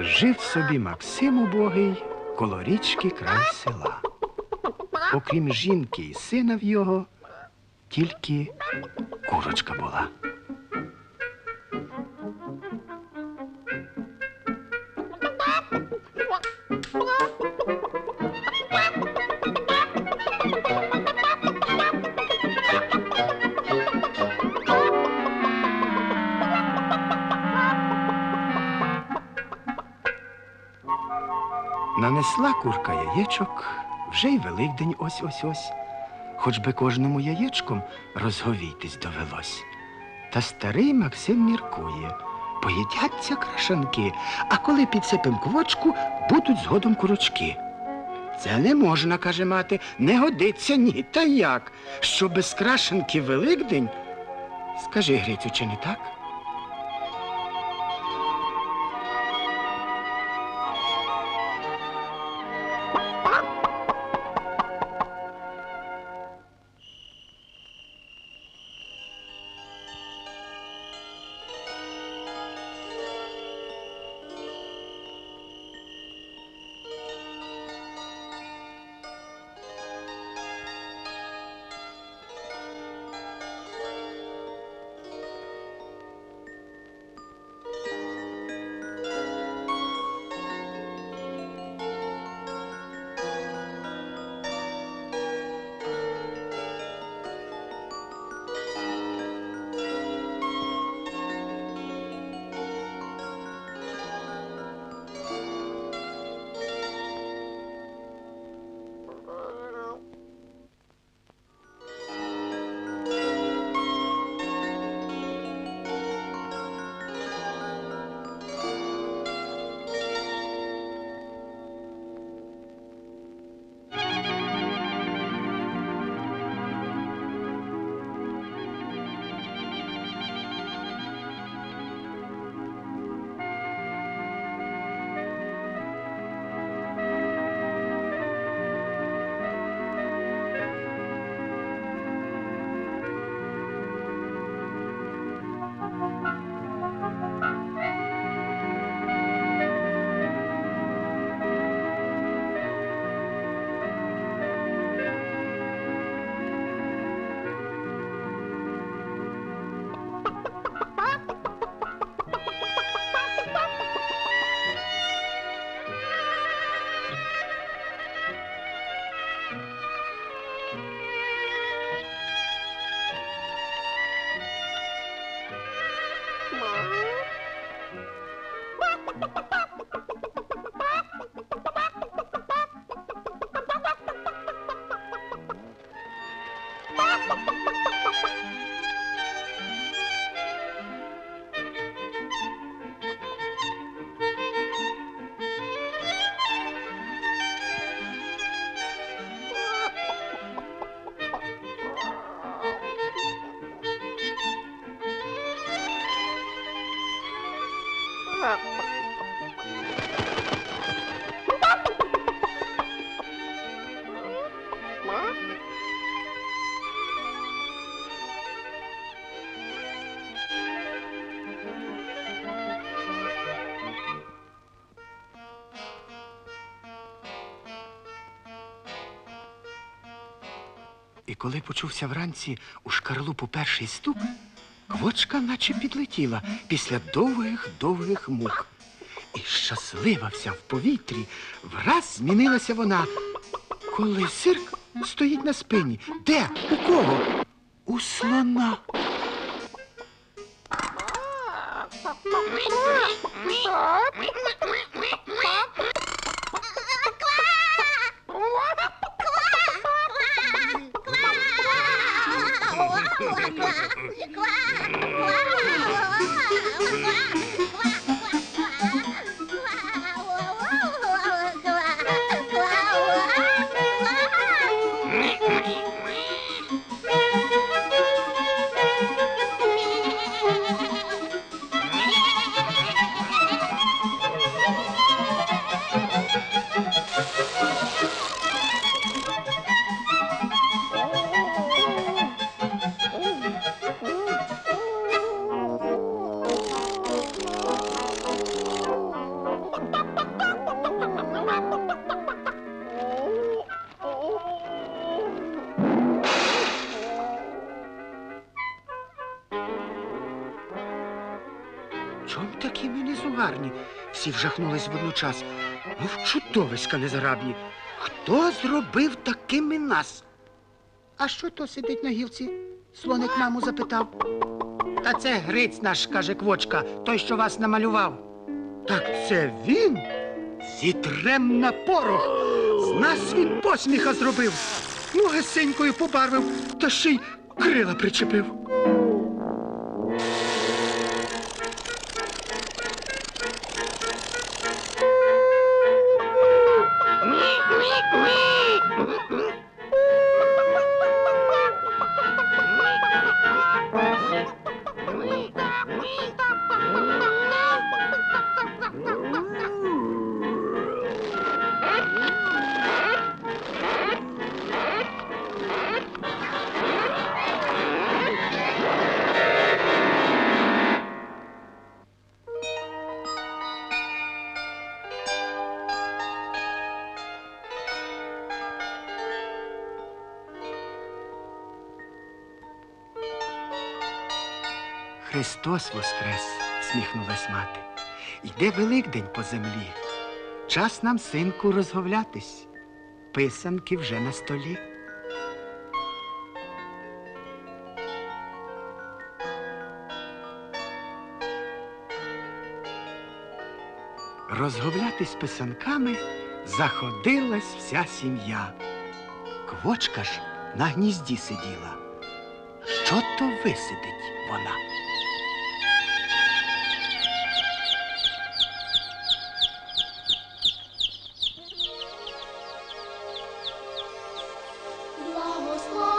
Жив собі Максим убогий коло річки край села. Окрім жінки і сина в його, тільки курочка була. Нанесла курка яєчок, вже й Великдень ось ось ось. Хоч би кожному яєчком розговійтись довелось. Та старий Максим міркує. Поїдяться крашанки, а коли підсипем квочку, будуть згодом курочки. Це не можна, каже мати, не годиться ні. Та як? Що без крашенки Великдень? Скажи, Грицю, чи не так? І коли почувся вранці у шкарлупу перший стук, Квочка наче підлетіла після довгих довгих мук. І щаслива вся в повітрі враз змінилася вона. Коли сирк стоїть на спині. Де? У кого? У слона. Чом такі ми незугарні? Всі вжахнулись водночас. Мов чудовиська незграбні. Хто зробив такими нас? А що то сидить на гілці? Слоник маму запитав. Та це Гриць наш, каже квочка, той, що вас намалював. Так це він? Зітрем на порох. З нас він посміха зробив. Ноги синькою побарвив, та ще й крила причепив. Христос воскрес, сміхнулась мати. Йде Великдень по землі. Час нам, синку, розговлятись. Писанки вже на столі. Розговлятись писанками заходилась вся сім'я. Квочка ж на гнізді сиділа. Що то висидить вона? was.